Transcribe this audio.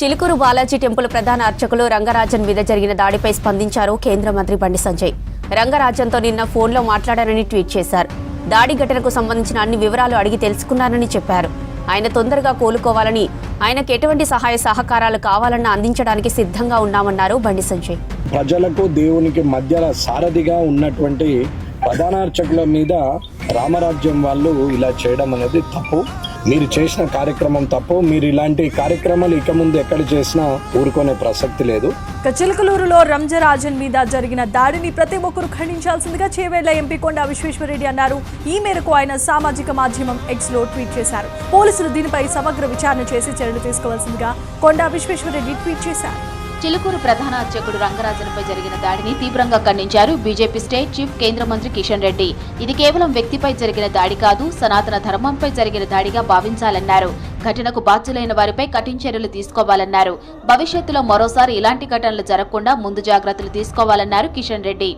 Chilukuru Balaji temple ప్రధాన అర్చకులు రంగరాజన్ మీద జరిగిన దాడిపై స్పందించారు కేంద్ర మంత్రి బండి సంజయ్. రంగరాజన్తో నిన్న ఫోన్లో మాట్లాడారని ట్వీట్ చేశారు. దాడి ఘటనకు సంబంధించిన అన్ని వివరాలు అడిగి తెలుసుకున్నారని చెప్పారు. ఆయన తొందరగా కోలుకోవాలని ఆయనకు ఎటువంటి సహాయ సహకారాలు కావాలన్నా అందించడానికి సిద్ధంగా ఉన్నామన్నారు బండి సంజయ్. ప్రజలకు దేవునికి మధ్యలో సారథిగా ఉన్నటువంటి ప్రధానార్చకుల మీద రామరాజ్యం వాళ్ళు ఇలా చేయడం అనేది తప్పు. మీరు చేసిన కార్యక్రమం తప్పు మీరు ఇలాంటి కార్యక్రమాలు ఇక ముందు ఎక్కడ చేసినా ఊరుకునే ప్రసక్తి లేదు. చిలకలూరులో రంజరాజన్ మీద జరిగిన దాడిని ప్రతి ఒక్కరు ఖండించాల్సిందిగా చేవేళ్ళ ఎంపీ కొండ విశ్వేశ్వరరెడ్డి అన్నారు. ఈ మేరకు ఆయన సామాజిక మాధ్యమం ఎక్స్లో ట్వీట్ చేశారు. పోలీసులు దీనిపై సమగ్ర విచారణ చేసి చర్యలు తీసుకోవాల్సిందిగా కొండా విశ్వేశ్వరరెడ్డి ట్వీట్ చేశారు. చిలుకూరు ప్రధాన అర్చకుడు రంగరాజన్పై జరిగిన దాడిని తీవ్రంగా ఖండించారు బీజేపీ స్టేట్ చీఫ్ కేంద్ర మంత్రి కిషన్ రెడ్డి. ఇది కేవలం వ్యక్తిపై జరిగిన దాడి కాదు సనాతన ధర్మంపై జరిగిన దాడిగా భావించాలన్నారు. ఘటనకు బాధ్యులైన వారిపై కఠిన చర్యలు తీసుకోవాలన్నారు. భవిష్యత్తులో మరోసారి ఇలాంటి ఘటనలు జరగకుండా ముందు జాగ్రత్తలు తీసుకోవాలన్నారు కిషన్ రెడ్డి.